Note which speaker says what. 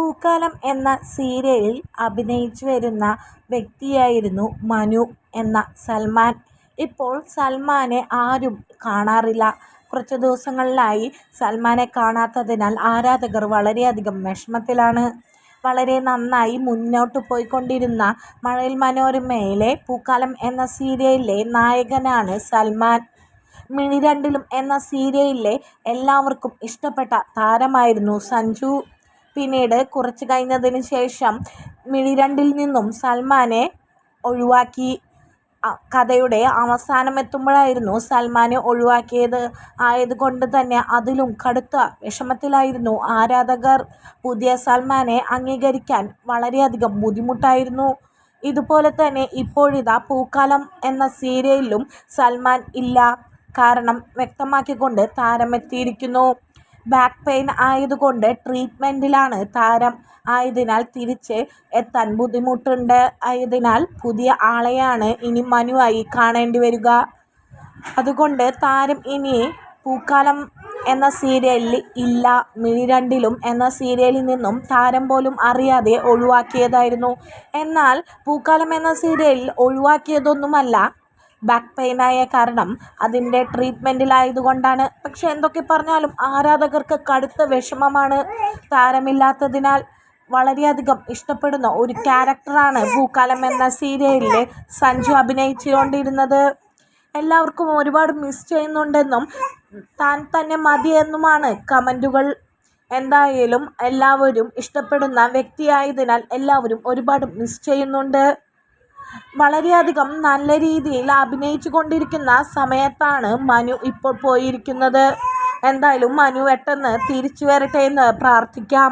Speaker 1: പൂക്കാലം എന്ന സീരിയലിൽ അഭിനയിച്ചു വരുന്ന വ്യക്തിയായിരുന്നു മനു എന്ന സൽമാൻ. ഇപ്പോൾ സൽമാനെ ആരും കാണാറില്ല. കുറച്ച് ദിവസങ്ങളിലായി സൽമാനെ കാണാത്തതിനാൽ ആരാധകർ വളരെയധികം വിഷമത്തിലാണ്. വളരെ നന്നായി മുന്നോട്ട് പോയിക്കൊണ്ടിരുന്ന മഴയിൽ മനോരമയിലെ പൂക്കാലം എന്ന സീരിയലിലെ നായകനാണ് സൽമാൻ. മിഴിരണ്ടിലും എന്ന സീരിയലിലെ എല്ലാവർക്കും ഇഷ്ടപ്പെട്ട താരമായിരുന്നു സഞ്ജു. പിന്നീട് കുറച്ച് കഴിഞ്ഞതിന് ശേഷം മിഴിരണ്ടിൽ നിന്നും സൽമാനെ ഒഴിവാക്കി. കഥയുടെ അവസാനം എത്തുമ്പോഴായിരുന്നു സൽമാനെ ഒഴിവാക്കിയത്. ആയതുകൊണ്ട് തന്നെ അതിലും കടുത്ത വിഷമത്തിലായിരുന്നു ആരാധകർ. പുതിയ സൽമാനെ അംഗീകരിക്കാൻ വളരെയധികം ബുദ്ധിമുട്ടായിരുന്നു. ഇതുപോലെ തന്നെ ഇപ്പോഴിതാ പൂക്കാലം എന്ന സീരിയലിലും സൽമാൻ ഇല്ല കാരണം വ്യക്തമാക്കിക്കൊണ്ട് താരം എത്തിയിരിക്കുന്നു. ബാക്ക് പെയിൻ ആയതുകൊണ്ട് ട്രീറ്റ്മെന്റിലാണ് താരം. ആയതിനാൽ തിരിച്ച് എത്താൻ ബുദ്ധിമുട്ടുണ്ട്. ആയതിനാൽ പുതിയ ആളെയാണ് ഇനി മനുവായി കാണേണ്ടി വരിക. അതുകൊണ്ട് താരം ഇനി പൂക്കാലം എന്ന സീരിയലിൽ ഇല്ല. മിഴിരണ്ടിലും എന്ന സീരിയലിൽ നിന്നും താരം പോലും അറിയാതെ ഒഴിവാക്കിയതായിരുന്നു. എന്നാൽ പൂക്കാലം എന്ന സീരിയലിൽ ഒഴിവാക്കിയതൊന്നുമല്ല ബാക്ക് പെയിനായ കാരണം അതിന്റെ ട്രീറ്റ്മെന്റിലായതുകൊണ്ടാണ് പക്ഷെ എന്തൊക്കെ പറഞ്ഞാലും ആരാധകർക്ക് കടുത്ത വിഷമമാണ് താരമില്ലാത്തതിനാൽ. വളരെയധികം ഇഷ്ടപ്പെടുന്ന ഒരു ക്യാരക്ടറാണ് പൂക്കാലം എന്ന സീരിയലിൽ സഞ്ജു അഭിനയിച്ചുകൊണ്ടിരുന്നത്. എല്ലാവർക്കും ഒരുപാട് മിസ് ചെയ്യുന്നുണ്ടെന്നും താൻ തന്നെ മതിയെന്നുമാണ് കമന്റുകൾ എന്തായാലും എല്ലാവരും ഇഷ്ടപ്പെടുന്ന വ്യക്തിയായതിനാൽ എല്ലാവരും ഒരുപാട് മിസ് ചെയ്യുന്നുണ്ട്. വളരെയധികം നല്ല രീതിയിൽ അഭിനയിച്ചു കൊണ്ടിരിക്കുന്ന സമയത്താണ് മനു ഇപ്പോൾ പോയിരിക്കുന്നത്. എന്തായാലും മനു പെട്ടെന്ന് തിരിച്ചു വരട്ടെ എന്ന് പ്രാർത്ഥിക്കാം.